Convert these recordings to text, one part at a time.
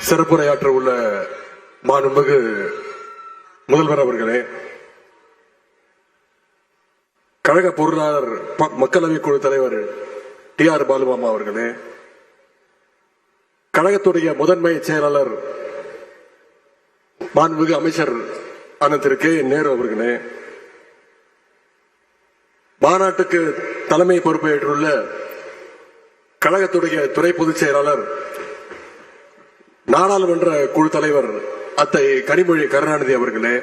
சிறப்புரையாற்ற உள்ள மாண்புமிகு முதல்வர் அவர்களே கழக பொருளாளர் மக்களவை குழு தலைவர் டி ஆர் பாலுமாமா அவர்களே கழகத்துடைய முதன்மை செயலாளர் மாண்புமிகு அமைச்சர் அண்ணன் திரு கே நேரு அவர்களே மாநாட்டுக்கு தலைமை பொறுப்பேற்றுள்ள கழகத்துடைய துறை பொதுச் செயலாளர் நாடாளுமன்ற குழு தலைவர் அத்தை கனிமொழி கருணாநிதி அவர்களே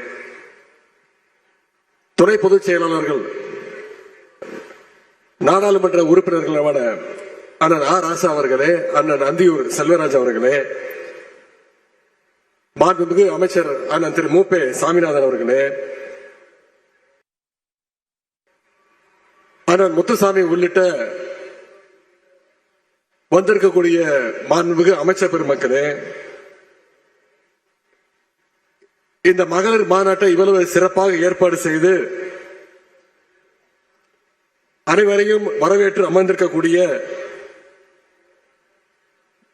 துணை பொதுச் செயலாளர்கள் நாடாளுமன்ற உறுப்பினர்களான அண்ணன் ஆ ராசா அவர்களே அண்ணன் அந்தியூர் செல்வராஜ் அவர்களே மாண்புமிகு அமைச்சர் அண்ணன் திரு மூப்பே சாமிநாதன் அவர்களே அண்ணன் முத்துசாமி உள்ளிட்ட வந்திருக்கக்கூடிய மாண்புமிகு அமைச்சர் பெருமக்களே இந்த மகளிர் மாநாட்டை இவ்வளவு சிறப்பாக ஏற்பாடு செய்து அனைவரையும் வரவேற்று அமர்ந்திருக்கக்கூடிய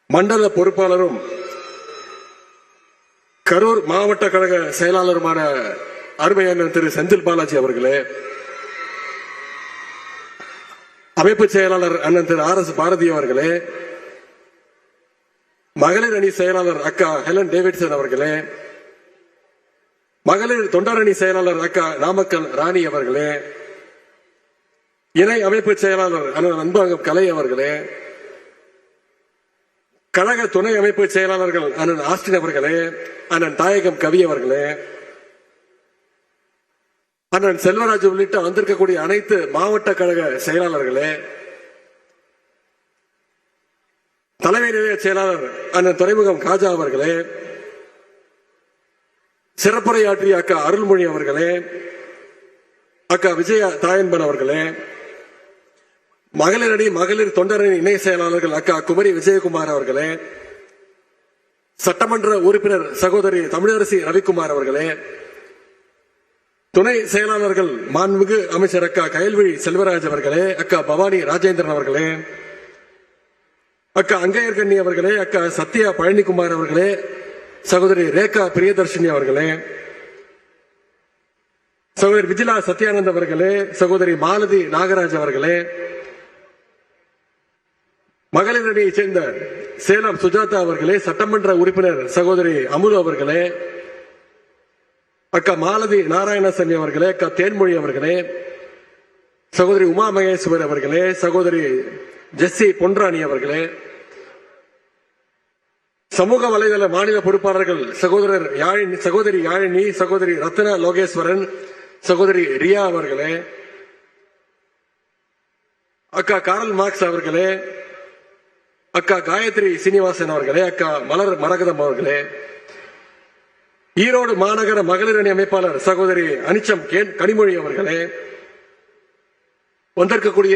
மண்டல பொறுப்பாளரும் கரூர் மாவட்ட கழக செயலாளருமான அருமையான திரு செந்தில் பாலாஜி அவர்களே அமைப்பு செயலாளர் அண்ணன் திரு ஆர் எஸ் பாரதி அவர்களே மகளிர் அணி செயலாளர் அக்கா ஹெலன் டேவிட்சன் அவர்களே மகளிர் தொண்டரணி செயலாளர் அக்கா நாமக்கல் ராணி அவர்களே இணை அமைப்பு செயலாளர் அண்ணன் அன்பாங்கம் கலை அவர்களே கழக துணை அமைப்பு செயலாளர்கள் அண்ணன் ஆஸ்டின் அவர்களே அண்ணன் தாயகம் கவி அவர்களே அண்ணன் செல்வராஜ் உள்ளிட்ட வந்திருக்கக்கூடிய அனைத்து மாவட்ட கழக செயலாளர்களே தலைமை நிலைய செயலாளர் அண்ணன் துறைமுகம் காஜா அவர்களே சிறப்புரையாற்றிய அக்கா அருள்மொழி அவர்களே அக்கா விஜயா தாயன்பன் அவர்களே மகளிரணி மகளிர் தொண்டரணி இணை செயலாளர்கள் அக்கா குமரி விஜயகுமார் அவர்களே சட்டமன்ற உறுப்பினர் சகோதரி தமிழரசி ரவிக்குமார் அவர்களே துணை செயலாளர்கள் மாண்புமிகு அமைச்சர் அக்கா கயல்விழி செல்வராஜ் அவர்களே அக்கா பவானி ராஜேந்திரன் அவர்களே அக்கா அங்கையர்கண்ணி அவர்களே அக்கா சத்யா பழனிக்குமார் அவர்களே சகோதரி ரேகா பிரியதர்ஷினி அவர்களே சகோதரி விஜிலா சத்யானந்த் அவர்களே சகோதரி மாலதி நாகராஜ் அவர்களே மகளிர் அணியைச் சேர்ந்த சேலம் சுஜாதா அவர்களே சட்டமன்ற உறுப்பினர் சகோதரி அமுது அவர்களே அக்கா மாலதி நாராயணசாமி அவர்களே அக்கா தேன்மொழி அவர்களே சகோதரி உமா மகேஸ்வர் அவர்களே சகோதரி ஜெஸ்ஸி பொன்ராணி அவர்களே சமூக வலைதள மாநில பொறுப்பாளர்கள் சகோதரர் யாழினி சகோதரி யாழினி சகோதரி ரத்னா லோகேஸ்வரன் சகோதரி ரியா அவர்களே அக்கா காரல் மார்க்ஸ் அவர்களே அக்கா காயத்ரி சீனிவாசன் அவர்களே அக்கா மலர் மரகதம் அவர்களே ஈரோடு மாநகர மகளிர் அணி அமைப்பாளர் சகோதரி அனிச்சம் கேன் கனிமொழி அவர்களே வந்திருக்கக்கூடிய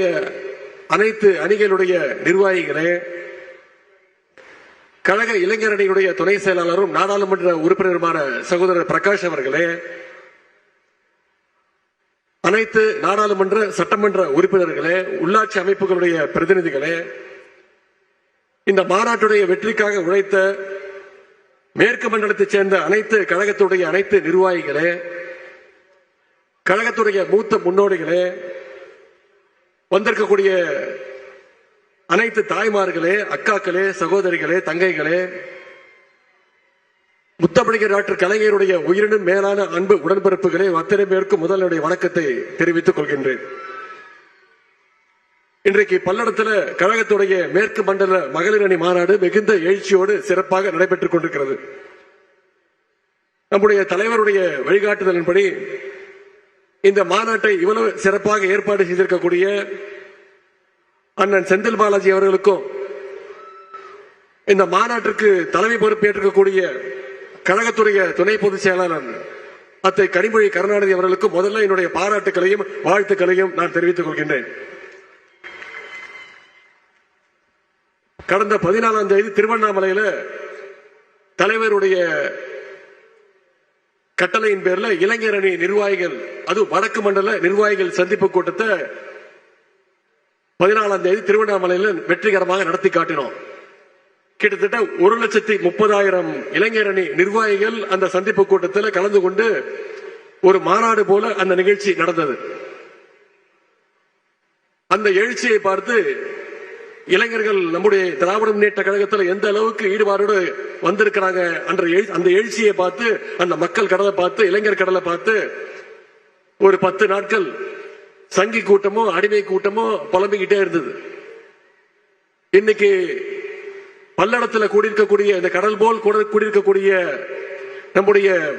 அனைத்து அணிகளுடைய நிர்வாகிகளே கழக இளைஞரணியுடைய துணை செயலாளரும் நாடாளுமன்ற உறுப்பினருமான சகோதரர் பிரகாஷ் அவர்களே அனைத்து நாடாளுமன்ற சட்டமன்ற உறுப்பினர்களே உள்ளாட்சி அமைப்புகளுடைய பிரதிநிதிகளே இந்த மாநாட்டுடைய வெற்றிக்காக உழைத்த மேற்கு மண்டலத்தைச் சேர்ந்த அனைத்து கழகத்துடைய அனைத்து நிர்வாகிகளே கழகத்துடைய மூத்த முன்னோடிகளே வந்திருக்கக்கூடிய அனைத்து தாய்மார்களே அக்காக்களே சகோதரிகளே தங்கைகளே முத்தமிழர் டாக்டர் கலைஞருடைய உயிரினும் மேலான அன்பு உடன்பிறப்புகளே அத்தனை பேருக்கும் முதலுடைய வணக்கத்தை தெரிவித்துக் கொள்கின்றேன். இன்றைக்கு பல்லடத்துல கழகத்துடைய மேற்கு மண்டல மகளிர் அணி மாநாடு மிகுந்த எழுச்சியோடு சிறப்பாக நடைபெற்றுக் கொண்டிருக்கிறது. நம்முடைய தலைவருடைய வழிகாட்டுதலின்படி இந்த மாநாட்டை இவ்வளவு சிறப்பாக ஏற்பாடு செய்திருக்கக்கூடிய அண்ணன் செந்தில் பாலாஜி அவர்களுக்கும் இந்த மாநாட்டிற்கு தலைமை பொறுப்பேற்றிருக்கக்கூடிய கழகத்துடைய துணை பொதுச் செயலாளர் அத்தை கனிமொழி கருணாநிதி அவர்களுக்கும் முதல்ல என்னுடைய பாராட்டுகளையும் வாழ்த்துக்களையும் நான் தெரிவித்துக் கொள்கின்றேன். கடந்த பதினாலாம் தேதி திருவண்ணாமலையில தலைவருடைய கட்டளையின் பேர்ல இளைஞர் அணி நிர்வாகிகள் அது வடக்கு மண்டல நிர்வாகிகள் சந்திப்பு கூட்டத்தை பதினாலாம் தேதி திருவண்ணாமலையில் வெற்றிகரமாக நடத்தி காட்டினோம். கிட்டத்தட்ட ஒரு லட்சத்தி முப்பதாயிரம் இளைஞர் அணி நிர்வாகிகள் அந்த சந்திப்பு கூட்டத்தில் கலந்து கொண்டு ஒரு மாநாடு போல அந்த நிகழ்ச்சி நடந்தது. அந்த எழுச்சியை பார்த்து இளைஞர்கள் நம்முடைய திராவிட முன்னேற்ற கழகத்தில் எந்த அளவுக்கு ஈடுபாடோடு வந்திருக்கிறாங்க? என்ற எழு- அந்த எழுச்சியை பார்த்து அந்த மக்கள் கடலை பார்த்து இளைஞர் கடலை பார்த்து ஒரு பத்து நாட்கள் சங்கி கூட்டமோ அடிமை கூட்டமோ புலம்பிக்கிட்டே இருந்தது. இன்னைக்கு பல்லடத்துல கூடியிருக்கக்கூடிய இந்த கடல் போல் கூட- கூடியிருக்கக்கூடிய நம்முடைய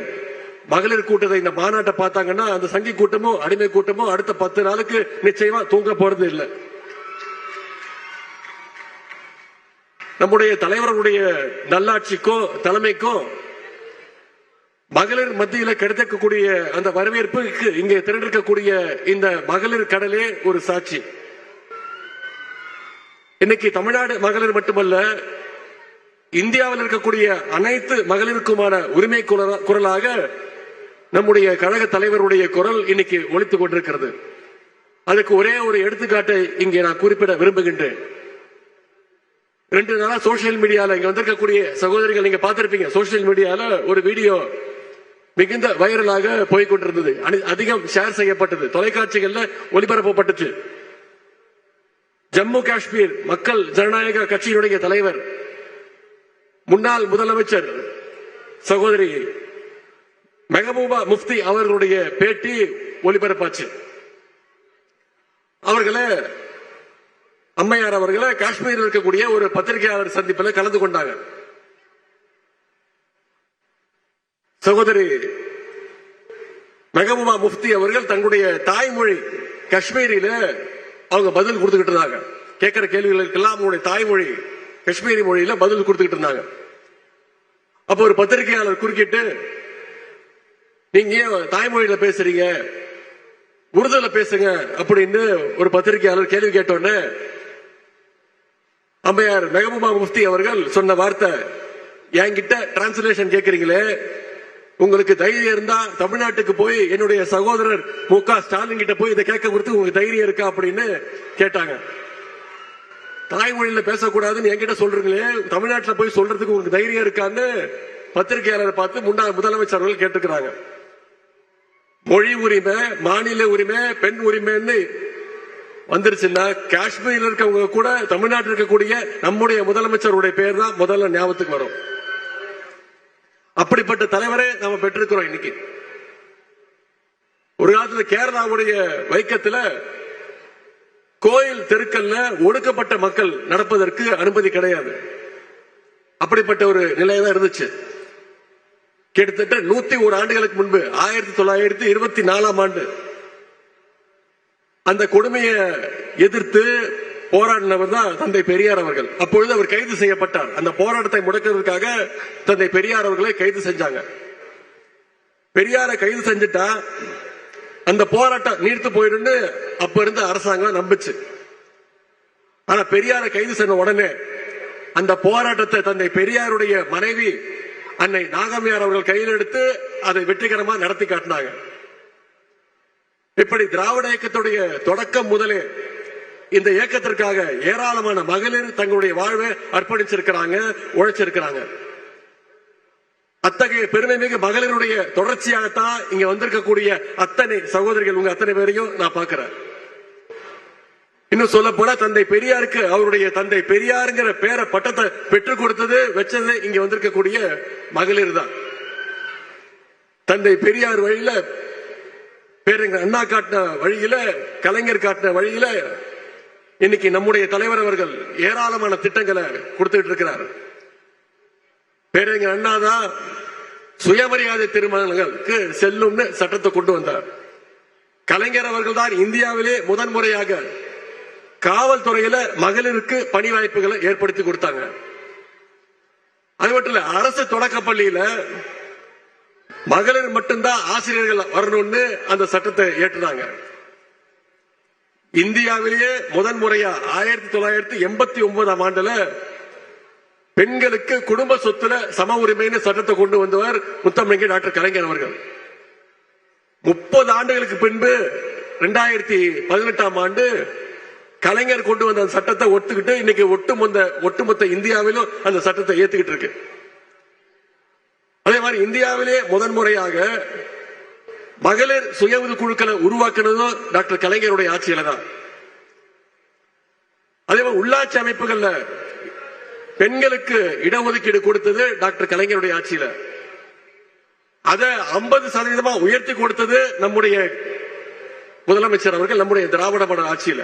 மகளிர் கூட்டத்தை இந்த மாநாட்டை பார்த்தாங்கன்னா அந்த சங்கி கூட்டமோ அடிமை கூட்டமோ அடுத்த பத்து நாளுக்கு நிச்சயமா தூங்க போறது இல்லை நம்முடைய தலைவர்களுடைய நல்லாட்சிக்கோ தலைமைக்கோ மகளிர் மத்தியில கிடைக்கக்கூடிய அந்த வரவேற்புக்கு இங்கே திரண்டிருக்கக்கூடிய இந்த மகளிர் கடலே ஒரு சாட்சி. இன்னைக்கு தமிழ்நாடு மகளிர் மட்டுமல்ல இந்தியாவில் இருக்கக்கூடிய அனைத்து மகளிருக்குமான உரிமை குரலாக நம்முடைய கழக தலைவருடைய குரல் இன்னைக்கு ஒழித்துக் கொண்டிருக்கிறது. அதுக்கு ஒரே ஒரு எடுத்துக்காட்டை இங்கே நான் குறிப்பிட விரும்புகின்றேன். ரெண்டு நாளா சோசியல் மீடியால இங்க வந்திருக்கக்கூடிய சகோதரிகள் நீங்க பார்த்திருப்பீங்க. சோசியல் மீடியால ஒரு வீடியோ மிகுந்த வைரலாக போய்கொண்டிருந்தது. அதிகம் ஷேர் செய்யப்பட்டது. தொலைக்காட்சிகள்ல ஒளிபரப்பப்பட்டுச்சு. ஜம்மு காஷ்மீர் மக்கள் ஜனநாயக கட்சியினுடைய தலைவர் முன்னாள் முதலமைச்சர் சகோதரி மெஹபூபா முஃப்தி அவர்களுடைய பேட்டி ஒளிபரப்பாச்சு. அவர்களை அம்மையார் அவர்களை காஷ்மீரில் இருக்கக்கூடிய ஒரு பத்திரிகையாளர் சந்திப்பில் கலந்து கொண்டாங்க. சகோதரி மெகபூபா முஃப்தி அவர்கள் தங்களுடைய தாய்மொழி காஷ்மீரியில அவங்க பதில் கொடுத்துக்கிட்டு இருந்தாங்க. கேட்கிற கேள்விகளுக்கெல்லாம் அவங்களுடைய தாய்மொழி காஷ்மீரி மொழியில பதில் கொடுத்துக்கிட்டு இருந்தாங்க. அப்ப ஒரு பத்திரிகையாளர் குறுக்கிட்டு நீங்க ஏன் தாய்மொழியில பேசுறீங்க? உருதுல பேசுங்க அப்படின்னு ஒரு பத்திரிகையாளர் கேள்வி கேட்டோன்னு அம்மையார் மெகபூபா முஃப்தி அவர்கள் சொன்ன வார்த்தை. என்கிட்ட டிரான்ஸ்லேஷன் கேட்கறீங்களே உங்களுக்கு தைரியம் இருந்தா தமிழ்நாட்டுக்கு போய் என்னுடைய சகோதரர் மு க ஸ்டாலின் கிட்ட போய் இதை கேட்க கொடுத்து உங்களுக்கு தைரியம் இருக்கா அப்படின்னு கேட்டாங்க. தாய்மொழியில பேசக்கூடாதுன்னு என்கிட்ட சொல்றீங்களே? தமிழ்நாட்டுல போய் சொல்றதுக்கு உங்களுக்கு தைரியம் இருக்கான்னு பத்திரிகையாளரை பார்த்து முன்னாள் முதலமைச்சர்கள் கேட்டுக்கிறாங்க. மொழி உரிமை மாநில உரிமை பெண் உரிமைன்னு வந்துருச்சுன்னா காஷ்மீர்ல இருக்கவங்க கூட தமிழ்நாட்டில் இருக்கக்கூடிய நம்முடைய முதலமைச்சருடைய பேர் தான் முதல்ல ஞாபகத்துக்கு வரும். அப்படிப்பட்ட தலைவரே நாம பெற்றிருக்கிறோம் இன்னைக்கு. ஒரு காலத்துல கேரளாவுடைய வைக்கத்துல கோயில் தெருக்கல்ல ஒடுக்கப்பட்ட மக்கள் நடப்பதற்கு அனுமதி கிடையாது. அப்படிப்பட்ட ஒரு நிலையதான் இருந்துச்சு. கிட்டத்தட்ட நூத்தி ஒரு ஆண்டுகளுக்கு முன்பு ஆயிரத்தி தொள்ளாயிரத்தி இருபத்தி நாலாம் ஆண்டு. அந்த கொடுமையை எதிர்த்து போராடினவர் தான் தந்தை பெரியார் அவர்கள். அப்பொழுது அவர் கைது செய்யப்பட்டார். அந்த போராட்டத்தை முடக்கிறதுக்காக தந்தை பெரியார் அவர்களை கைது செஞ்சாங்க. பெரியாரை கைது செஞ்சுட்டா அந்த போராட்டம் நீர்த்து போயிடும்னு அப்ப இருந்த அரசாங்கம் நம்பிச்சு. ஆனா பெரியாரை கைது செய்த உடனே அந்த போராட்டத்தை தந்தை பெரியாருடைய மனைவி அன்னை நாகம்யார் அவர்கள் கையில் எடுத்து அதை வெற்றிகரமா நடத்தி காட்டினாங்க. இப்படி திராவிட இயக்கத்துடைய தொடக்கம் முதலே இந்த இயக்கத்திற்காக ஏராளமான மகளிர் தங்களுடைய வாழ்வை அர்ப்பணிச்சிருக்கிறாங்க உழைச்சிருக்கிறாங்க. அத்தகைய பெருமை மிகு மகளிருடைய தொடர்ச்சியாகத்தான் இங்க வந்திருக்கக்கூடிய அத்தனை சகோதரிகள் உங்க அத்தனை பேரையும் நான் பாக்குறேன் இன்னும் சொல்ல போனா தந்தை பெரியாருக்கு அவருடைய தந்தை பெரியாருங்கிற பேர பட்டத்தை பெற்றுக் கொடுத்தது வச்சது இங்க வந்திருக்கக்கூடிய மகளிர் தான். தந்தை பெரியார் வழியில பேருங்க அண்ணா காட்டின வழியில கலைஞர் காட்டின வழியில இன்னைக்கு நம்முடைய தலைவர் அவர்கள் ஏராளமான திட்டங்களை கொடுத்துட்டு இருக்கிறார். பேருங்க அண்ணா தான் சுயமரியாதை திருமணங்களுக்கு செல்லும்னு சட்டத்தை கொண்டு வந்தார். கலைஞர் அவர்கள் தான் இந்தியாவிலே முதன்முறையாக காவல்துறையில மகளிருக்கு பணி வாய்ப்புகளை ஏற்படுத்தி கொடுத்தாங்க. அது மட்டும் இல்ல அரசு தொடக்க பள்ளியில மகளிர் மட்டும்தான் ஆசிரியர்கள் வரணும்னு அந்த சட்டத்தை ஏற்றுனாங்க. இந்தியாவிலேயே முதன் முறையா ஆயிரத்தி தொள்ளாயிரத்தி எண்பத்தி ஒன்பதாம் ஆண்டுல பெண்களுக்கு குடும்ப சொத்துல சம உரிமைன்னு சட்டத்தை கொண்டு வந்தவர் முத்தமிழங்க டாக்டர் கலைஞர் அவர்கள். முப்பது ஆண்டுகளுக்கு பின்பு ரெண்டாயிரத்தி பதினெட்டாம் ஆண்டு கலைஞர் கொண்டு வந்த அந்த சட்டத்தை ஒத்துக்கிட்டு இன்னைக்கு ஒட்டுமொத்த ஒட்டுமொத்த இந்தியாவிலும் அந்த சட்டத்தை ஏத்துக்கிட்டு இருக்கு. அதே மாதிரி இந்தியாவிலே முதன்முறையாக மகளிர் சுய உதவி குழுக்களை உருவாக்குனதும் டாக்டர் கலைஞருடைய ஆட்சியில தான். அதே மாதிரி உள்ளாட்சி அமைப்புகள்ல பெண்களுக்கு இடஒதுக்கீடு கொடுத்தது டாக்டர் கலைஞருடைய ஆட்சியில. அத ஐம்பது சதவீதமா உயர்த்தி கொடுத்தது நம்முடைய முதலமைச்சர் அவர்கள் நம்முடைய திராவிட மாடல் ஆட்சியில.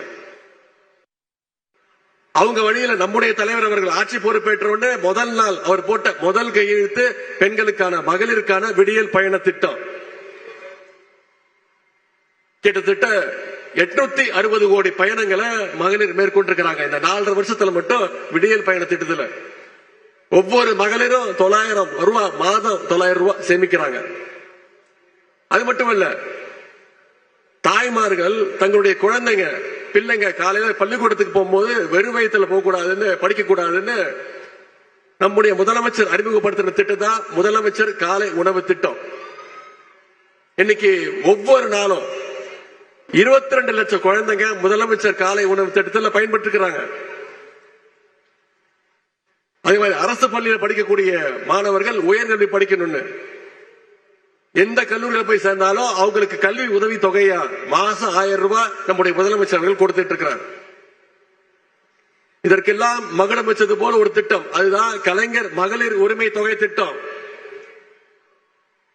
அவங்க வழியில நம்முடைய தலைவர் அவர்கள் ஆட்சி பொறுப்பேற்ற உடனே முதல் நாள் அவர் போட்ட முதல் கையெழுத்து பெண்களுக்கான மகளிருக்கான விடியல் பயண திட்டம். கிட்டத்தட்ட எட்நூத்தி அறுபது கோடி பயணங்களை மகளிர் மேற்கொண்டிருக்கிறாங்க. இந்த நாலரை வருஷத்துல மட்டும் விடியல் பயண திட்டத்துல. ஒவ்வொரு மகளிரும் தொள்ளாயிரம் ரூபாய் மாதம் தொள்ளாயிரம் ரூபாய் சேமிக்கிறாங்க. அது மட்டும் இல்ல தாய்மார்கள் தங்களுடைய குழந்தைங்க பிள்ளைங்க காலையில பள்ளிக்கூடத்துக்கு போகும்போது வெறும் வயிற்றுல போக கூடாதுன்னு படிக்க கூடாதுன்னு நம்முடைய முதலமைச்சர் அறிமுகப்படுத்தின திட்டம் தான் முதலமைச்சர் காலை உணவு திட்டம். இன்னைக்கு ஒவ்வொரு நாளும் இருபத்தி ரெண்டு லட்சம் குழந்தைங்க முதலமைச்சர் காலை உணவு திட்டத்தில் பயன்பட்டுக்கிறாங்க அதே மாதிரி அரசு பள்ளியில் படிக்கக்கூடிய மாணவர்கள் உயர்கல்வி படிக்கணும்னு. எந்த கல்லூரியில போய் சேர்ந்தாலும் அவங்களுக்கு கல்வி உதவி தொகையா மாசம் ஆயிரம் ரூபாய் நம்முடைய முதலமைச்சர்கள் கொடுத்துட்டு இருக்கிறார். இதற்கெல்லாம் மகுடம் வச்சது போல ஒரு திட்டம். அதுதான் கலைஞர் மகளிர் உரிமை தொகை திட்டம்.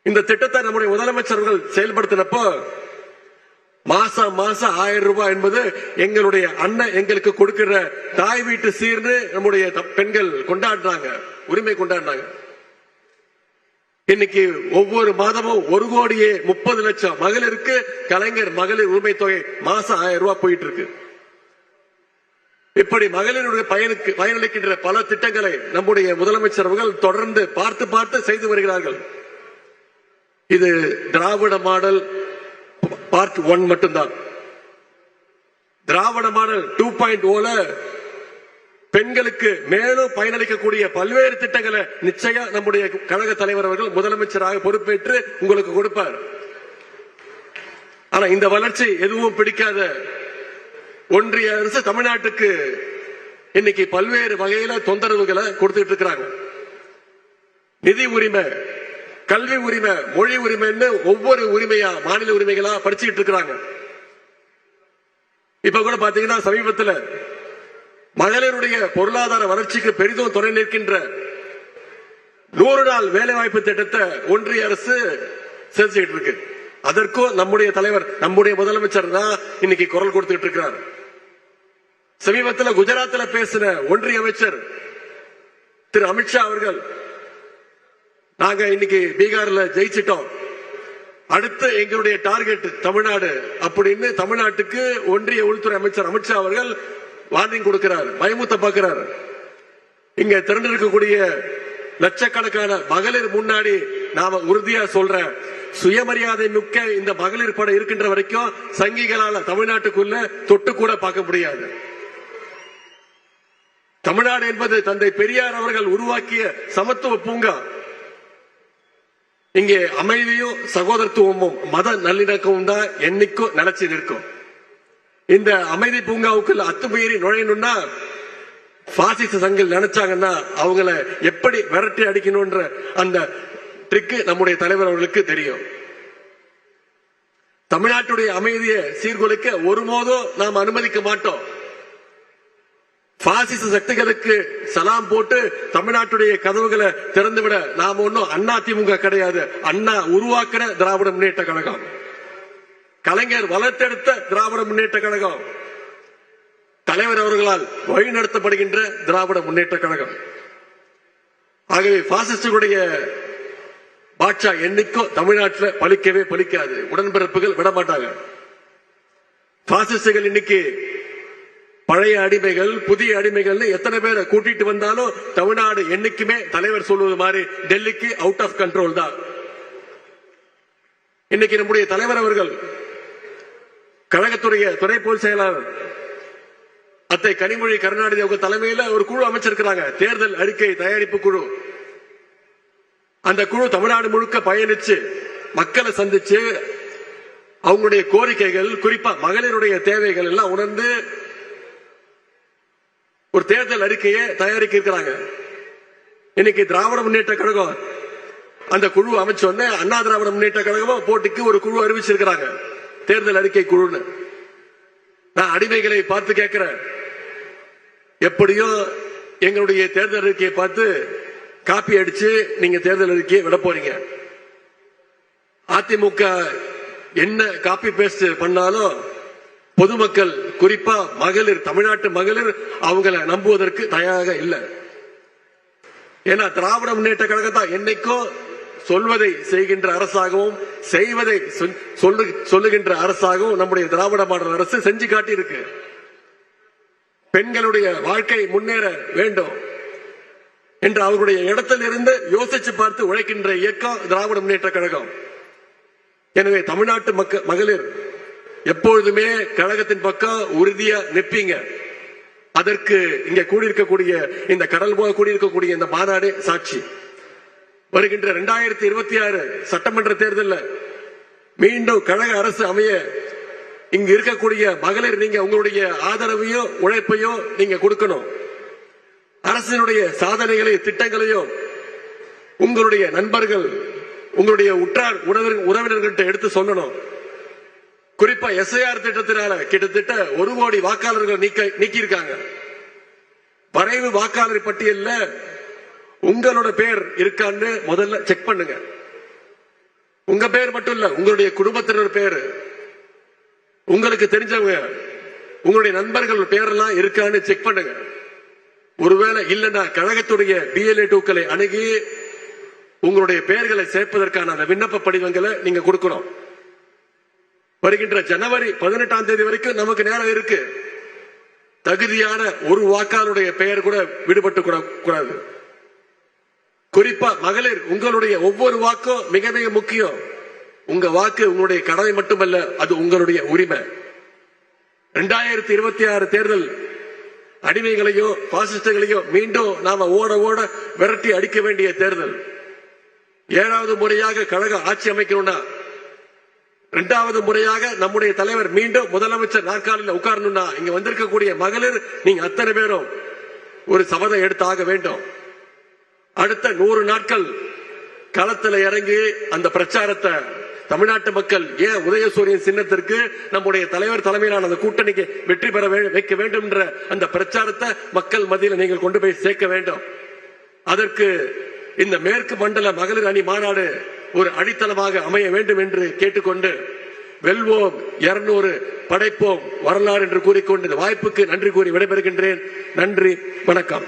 இந்த திட்டத்தை நம்முடைய முதலமைச்சர்கள் செயல்படுத்தினப்போ மாசம் மாசம் ஆயிரம் ரூபாய் என்பது எங்களுடைய அண்ணன் எங்களுக்கு கொடுக்கிற தாய் வீட்டு சீர்னு நம்முடைய த- பெண்கள் கொண்டாடுறாங்க. உரிமை கொண்டாடுறாங்க. இன்னைக்கு ஒவ்வொரு மாதமும் ஒரு கோடியே முப்பது லட்சம் மகளிருக்கு கலைஞர் மகளிர் உரிமை தொகை மாசம் ஆயிரம் ரூபாய் போயிட்டு இருக்கு இப்படி மகளிருடைய பயனுக்கு பயனளிக்கின்ற பல திட்டங்களை நம்முடைய முதலமைச்சர் அவர்கள் தொடர்ந்து பார்த்து பார்த்து செய்து வருகிறார்கள். இது திராவிட மாடல் பார்ட் ஒன் மட்டும்தான். திராவிட மாடல் டூ பாயிண்ட் ஓல பெண்களுக்கு மேலும் பயனளிக்கக்கூடிய பல்வேறு திட்டங்களை நிச்சயம் நம்முடைய கழக தலைவர் அவர்கள் முதலமைச்சராக பொறுப்பேற்று உங்களுக்கு கொடுப்பார். ஆனா இந்த வளர்ச்சி எதுவும் பிடிக்காத ஒன்றிய அரசு தமிழ்நாட்டுக்கு இன்னைக்கு பல்வேறு வகையில தொந்தரவுகளை கொடுத்துட்டு இருக்கிறாங்க. நிதி உரிமை கல்வி உரிமை மொழி உரிமைன்னு ஒவ்வொரு உரிமையா மாநில உரிமைகளா படிச்சுக்கிட்டு இருக்கிறாங்க. இப்ப கூட பாத்தீங்கன்னா சமீபத்துல மகளிருடைய பொருளாதார வளர்ச்சிக்கு பெரிதும் துணை நிற்கின்ற நூறு நாள் வேலைவாய்ப்பு திட்டத்தை ஒன்றிய அரசு செஞ்சுக்கிட்டு இருக்கு. அதற்கும் நம்முடைய தலைவர் நம்முடைய முதலமைச்சர் தான் இன்னைக்கு குரல் கொடுத்துட்டு இருக்கிறார். சமீபத்தில் குஜராத்தில் பேசின ஒன்றிய அமைச்சர் திரு அமித்ஷா அவர்கள் நாங்க இன்னைக்கு பீகார்ல ஜெயிச்சிட்டோம். அடுத்து எங்களுடைய டார்கெட் தமிழ்நாடு அப்படின்னு தமிழ்நாட்டுக்கு ஒன்றிய உள்துறை அமைச்சர் அமித்ஷா அவர்கள் வார்னிங் கொடுக்கிறார் பயமுத்த பார்க்கிறார். இங்க திரண்டிருக்கக்கூடிய லட்சக்கணக்கான மகளிர் முன்னாடி நாம உறுதியா சொல்றேன். சுயமரியாதை மிக்க இந்த மகளிர் படம் இருக்கின்ற வரைக்கும் சங்கிகளால தமிழ்நாட்டுக்குள்ள தொட்டு கூட பார்க்க முடியாது. தமிழ்நாடு என்பது தந்தை பெரியார் அவர்கள் உருவாக்கிய சமத்துவ பூங்கா. இங்கே அமைதியும் சகோதரத்துவமும் மத நல்லிணக்கமும் தான் என்னைக்கும் நிலைச்சு நிற்கும். இந்த அமைதி பூங்காவுக்குள்ள அத்துமீறி நுழையணும்னா பாசிச சங்கில் நினைச்சாங்கன்னா அவங்கள எப்படி விரட்டி அடிக்கணும்ன்ற அந்த ட்ரிக்கு நம்முடைய தலைவர் அவர்களுக்கு தெரியும். தமிழ்நாட்டுடைய அமைதியை சீர்குலைக்க ஒருபோதும் நாம் அனுமதிக்க மாட்டோம். பாசிச சக்திகளுக்கு சலாம் போட்டு தமிழ்நாட்டுடைய கதவுகளை திறந்துவிட நாம ஒன்னும் அண்ணா திமுக கிடையாது. அண்ணா உருவாக்கின திராவிட முன்னேற்ற கழகம். கலைஞர் வளர்த்தெடுத்த திராவிட முன்னேற்ற கழகம். தலைவர் அவர்களால் வழிநடத்தப்படுகின்ற திராவிட முன்னேற்ற கழகம். ஆகவே பாசிஸ்டுடைய பாட்சா என்னைக்கும் தமிழ்நாட்டில் பலிக்கவே பலிக்காது. உடன்பிறப்புகள் விடமாட்டாங்க. பாசிஸ்டுகள் இன்னைக்கு பழைய அடிமைகள் புதிய அடிமைகள் எத்தனை பேரை கூட்டிட்டு வந்தாலும் தமிழ்நாடு என்னைக்குமே தலைவர் சொல்வது மாதிரி டெல்லிக்கு அவுட் ஆஃப் கண்ட்ரோல் தான். இன்னைக்கு நம்முடைய தலைவர் அவர்கள் கழகத்துடைய துணை பொதுச் செயலாளர் அத்தை கனிமொழி கருணாநிதி அவங்க தலைமையில ஒரு குழு அமைச்சிருக்கிறாங்க. தேர்தல் அறிக்கை தயாரிப்பு குழு. அந்த குழு தமிழ்நாடு முழுக்க பயணிச்சு மக்களை சந்திச்சு அவங்களுடைய கோரிக்கைகள் குறிப்பா மகளிருடைய தேவைகள் எல்லாம் உணர்ந்து ஒரு தேர்தல் அறிக்கையை தயாரிக்க இருக்கிறாங்க இன்னைக்கு திராவிட முன்னேற்ற கழகம் அந்த குழு அமைச்சோடனே அண்ணா திராவிட முன்னேற்ற கழகமும் போட்டிக்கு ஒரு குழு அறிவிச்சிருக்கிறாங்க. தேர்தல் அறிக்கை குழுன்னு. நான் அடிமைகளை பார்த்து கேட்கிறேன். எப்படியோ எங்களுடைய தேர்தல் அறிக்கையை பார்த்து காப்பி அடிச்சு நீங்க தேர்தல் அறிக்கையை விட போறீங்க. அதிமுக என்ன காப்பி பேஸ்ட் பண்ணாலும் பொதுமக்கள் குறிப்பா மகளிர் தமிழ்நாட்டு மகளிர் அவங்கள நம்புவதற்கு தயாராக இல்லை. ஏன்னா திராவிட முன்னேற்ற கழகம் தான் என்னைக்கும் சொல்வதை செய்கின்ற அரசாகவும் செய்வதை சொல்லு- சொல்லுகின்ற அரசாகவும் நம்முடைய திராவிட மாடல் அரசு செஞ்சு காட்டி இருக்கு பெண்களுடைய வாழ்க்கை முன்னேற வேண்டும் என்று அவருடைய இடத்தில் இருந்து யோசிச்சு பார்த்து உழைக்கின்ற இயக்கம் திராவிட முன்னேற்ற கழகம். எனவே தமிழ்நாட்டு மக்கள் மகளிர் எப்பொழுதுமே கழகத்தின் பக்கம் உறுதியா நிற்பீங்க. அதற்கு இங்க கூடியிருக்கக்கூடிய இந்த கடல் போல கூடியிருக்கக்கூடிய இந்த மாநாடு சாட்சி. வருகின்ற இரண்டாயிரத்தி இருபத்தி ஆறு சட்டமன்ற தேர்தலில் மீண்டும் கழக அரசு அமைய இங்கு இருக்கக்கூடிய மகளிர் நீங்க உங்களுடைய ஆதரவையோ உழைப்பையோ நீங்க கொடுக்கணும். அரசினுடைய சாதனைகளையும் திட்டங்களையும் உங்களுடைய நண்பர்கள் உங்களுடைய உற்றார் உறவினர் உறவினர்கள்ட்ட எடுத்து சொல்லணும். குறிப்பா எஸ்ஐஆர் திட்டத்தினால கிட்டத்தட்ட ஒரு கோடி வாக்காளர்கள் நீக்க நீக்கியிருக்காங்க. வரைவு வாக்காளர் பட்டியலில் உங்களோட பேர் இருக்கான்னு முதல்ல செக் பண்ணுங்க. உங்க பேர் மட்டும் இல்ல உங்களுடைய குடும்பத்தினர் பேர். உங்களுக்கு தெரிஞ்சவங்க உங்களுடைய நண்பர்கள் பேரெல்லாம் இருக்கான்னு செக் பண்ணுங்க. ஒருவேளை இல்லைன்னா கழகத்துடைய பிஎல்ஏ டூக்களை அணுகி உங்களுடைய பெயர்களை சேர்ப்பதற்கான அந்த விண்ணப்ப படிவங்களை நீங்க கொடுக்கணும். வருகின்ற ஜனவரி பதினெட்டாம் தேதி வரைக்கும் நமக்கு நேரம் இருக்கு. தகுதியான ஒரு வாக்காளருடைய பெயர் கூட விடுபட்டு கூடாது. குறிப்பா மகளிர் உங்களுடைய ஒவ்வொரு வாக்கும் மிக மிக முக்கியம். உங்க வாக்கு உங்களுடைய கடமை மட்டுமல்ல அது உங்களுடைய உரிமை. இரண்டாயிரத்தி இருபத்தி ஆறு தேர்தல் அடிமைகளையோ பாசிஸ்டுகளையோ மீண்டும் நாம ஓட ஓட விரட்டி அடிக்க வேண்டிய தேர்தல். ஏழாவது முறையாக கழக ஆட்சி அமைக்கணும்னா இரண்டாவது முறையாக நம்முடைய தலைவர் மீண்டும் முதலமைச்சர் நாற்காலியில் உட்காரணும்னா இங்க வந்திருக்கக்கூடிய மகளிர் நீங்க அத்தனை பேரும் ஒரு சபதம் எடுத்தாக வேண்டும். அடுத்த நூறு நாட்கள் களத்துல இறங்கி அந்த பிரச்சாரத்தை தமிழ்நாட்டு மக்கள் ஏன் உதயசூரியன் சின்னத்திற்கு நம்முடைய தலைவர் தலைமையிலான அந்த கூட்டணிக்கு வெற்றி பெற வைக்க வேண்டும் என்ற அந்த பிரச்சாரத்தை மக்கள் மத்தியில் நீங்கள் கொண்டு போய் சேர்க்க வேண்டும். அதற்கு இந்த மேற்கு மண்டல மகளிர் அணி மாநாடு ஒரு அடித்தளமாக அமைய வேண்டும் என்று கேட்டுக்கொண்டு வெல்வோம் இருநூறு படைப்போம் வரலாறு என்று கூறிக்கொண்டு இந்த வாய்ப்புக்கு நன்றி கூறி விடைபெறுகின்றேன். நன்றி வணக்கம்.